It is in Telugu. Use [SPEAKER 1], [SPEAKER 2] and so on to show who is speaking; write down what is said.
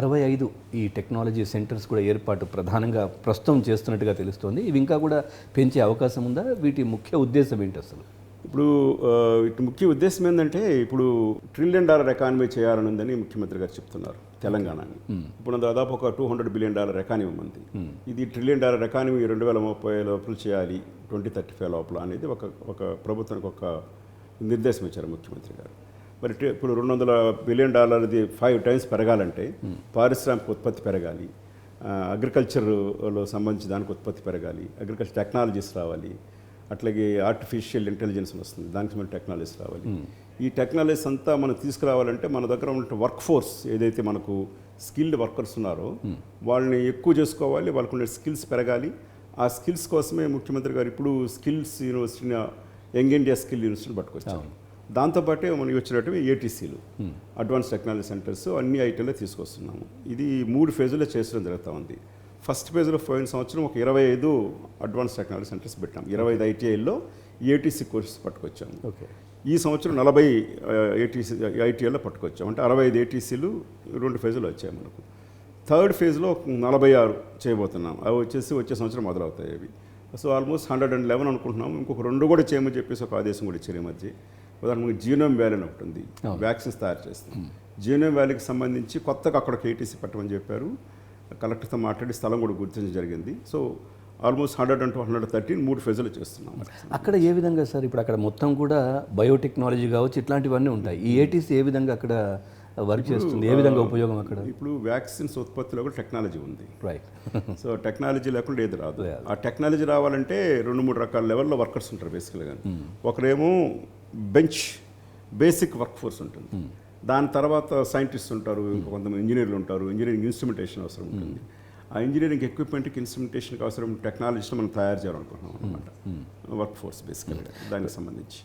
[SPEAKER 1] అరవై ఐదు ఈ టెక్నాలజీ సెంటర్స్ కూడా ఏర్పాటు ప్రధానంగా ప్రస్తుతం చేస్తున్నట్టుగా తెలుస్తోంది. ఇవి ఇంకా కూడా పెంచే అవకాశం ఉందా? వీటి ముఖ్య ఉద్దేశం ఏంటి అసలు?
[SPEAKER 2] ఇప్పుడు ఇటు ముఖ్య ఉద్దేశం ఏంటంటే ఇప్పుడు ట్రిలియన్ డాలర్ ఎకానమీ చేయాలని ఉందని ముఖ్యమంత్రి గారు చెప్తున్నారు తెలంగాణని. ఇప్పుడు దాదాపు ఒక two hundred billion dollar economy ఉంది. ఇది ట్రిలియన్ డాలర్ ఎకానమీ రెండు వేల ముప్పై లోపల చేయాలి ట్వంటీ థర్టీ ఫైవ్ లోపల అనేది ఒక ఒక ప్రభుత్వానికి ఒక నిర్దేశం ఇచ్చారు ముఖ్యమంత్రి గారు. మరి ఇప్పుడు రెండు వందల బిలియన్ డాలర్ది ఫైవ్ టైమ్స్ పెరగాలంటే పారిశ్రామిక ఉత్పత్తి పెరగాలి. అగ్రికల్చర్లో సంబంధించి దానికి ఉత్పత్తి పెరగాలి. అగ్రికల్చర్ టెక్నాలజీస్ రావాలి. అట్లాగే ఆర్టిఫిషియల్ ఇంటెలిజెన్స్ వస్తుంది. దానికి మన టెక్నాలజీస్ రావాలి. ఈ టెక్నాలజీస్ అంతా మనం తీసుకురావాలంటే మన దగ్గర ఉన్న వర్క్ ఫోర్స్ ఏదైతే మనకు స్కిల్డ్ వర్కర్స్ ఉన్నారో వాళ్ళని ఎక్కువ చేసుకోవాలి. వాళ్ళకు ఉండే స్కిల్స్ పెరగాలి. ఆ స్కిల్స్ కోసమే ముఖ్యమంత్రి గారు ఇప్పుడు స్కిల్స్ యూనివర్సిటీని యంగ్ ఇండియా స్కిల్ యూనివర్సిటీని పట్టుకొచ్చారు. దాంతోపాటే మనకి వచ్చినట్టు ఏటీసీలు అడ్వాన్స్ టెక్నాలజీ సెంటర్స్ అన్ని ఐటీలో తీసుకొస్తున్నాము. ఇది మూడు ఫేజుల్లో చేసడం జరుగుతూ ఉంది. ఫస్ట్ ఫేజ్లో పోయిన సంవత్సరం ఒక ఇరవై ఐదు అడ్వాన్స్ టెక్నాలజీ సెంటర్స్ పెట్టాం ఇరవై ఐదు ఐటీఐల్లో ఏటీసీ కోర్సెస్ పట్టుకొచ్చాము.
[SPEAKER 1] ఓకే.
[SPEAKER 2] ఈ సంవత్సరం నలభై ఏటీసీ ఐటీఐలో పట్టుకొచ్చాం అంటే అరవై ఐదు ఏటీసీలు రెండు ఫేజులు వచ్చాయి మనకు. థర్డ్ ఫేజ్లో నలభై ఆరు చేయబోతున్నాం. అవి వచ్చేసి వచ్చే సంవత్సరం మొదలవుతాయి అవి. So almost hundred and eleven అనుకుంటున్నాం ఇంకొక రెండు కూడా చేయమని చెప్పేసి ఒక ఆదేశం కూడా ఇచ్చారు ఈ మధ్య. ఉదాహరణకు జీనోమ్ వ్యాలీ అని ఒకటి ఉంది. వ్యాక్సిన్స్ తయారు చేస్తాం జీనోమ్ వ్యాలీకి సంబంధించి కొత్తగా అక్కడ ఒక ఏటీసీ పెట్టమని చెప్పారు. కలెక్టర్తో మాట్లాడి స్థలం కూడా గుర్తించడం జరిగింది. So almost hundred and hundred thirteen మూడు ఫేజులు చేస్తున్నాం.
[SPEAKER 1] అక్కడ ఏ విధంగా సార్ ఇప్పుడు అక్కడ మొత్తం కూడా బయోటెక్నాలజీ కావచ్చు ఇట్లాంటివన్నీ ఉంటాయి. ఈ ఏటీసీ ఏ విధంగా అక్కడ వర్క్ చేస్తుంది? ఏ విధంగా ఉపయోగం అక్కడ?
[SPEAKER 2] ఇప్పుడు వ్యాక్సిన్స్ ఉత్పత్తిలో కూడా టెక్నాలజీ ఉంది.
[SPEAKER 1] రైట్
[SPEAKER 2] సో టెక్నాలజీ లేకుండా ఏది రాదు. ఆ టెక్నాలజీ రావాలంటే రెండు మూడు రకాల లెవెల్లో వర్కర్స్ ఉంటారు బేసికల్గా. ఒకరేమో బెంచ్ బేసిక్ వర్క్ ఫోర్స్ ఉంటుంది. దాని తర్వాత సైంటిస్ట్ ఉంటారు ఇంకా కొంతమంది ఇంజనీర్లు ఉంటారు ఇంజనీరింగ్ ఇన్స్ట్రుమెంటేషన్ అవసరం ఉంటుంది. ఆ ఇంజనీరింగ్ ఎక్విప్మెంట్కి ఇన్స్ట్రుమెంటేషన్కి అవసరం టెక్నాలజీని మనం తయారు చేయాలనుకుంటున్నాం అనమాట వర్క్ ఫోర్స్ బేసికల్గా దానికి సంబంధించి.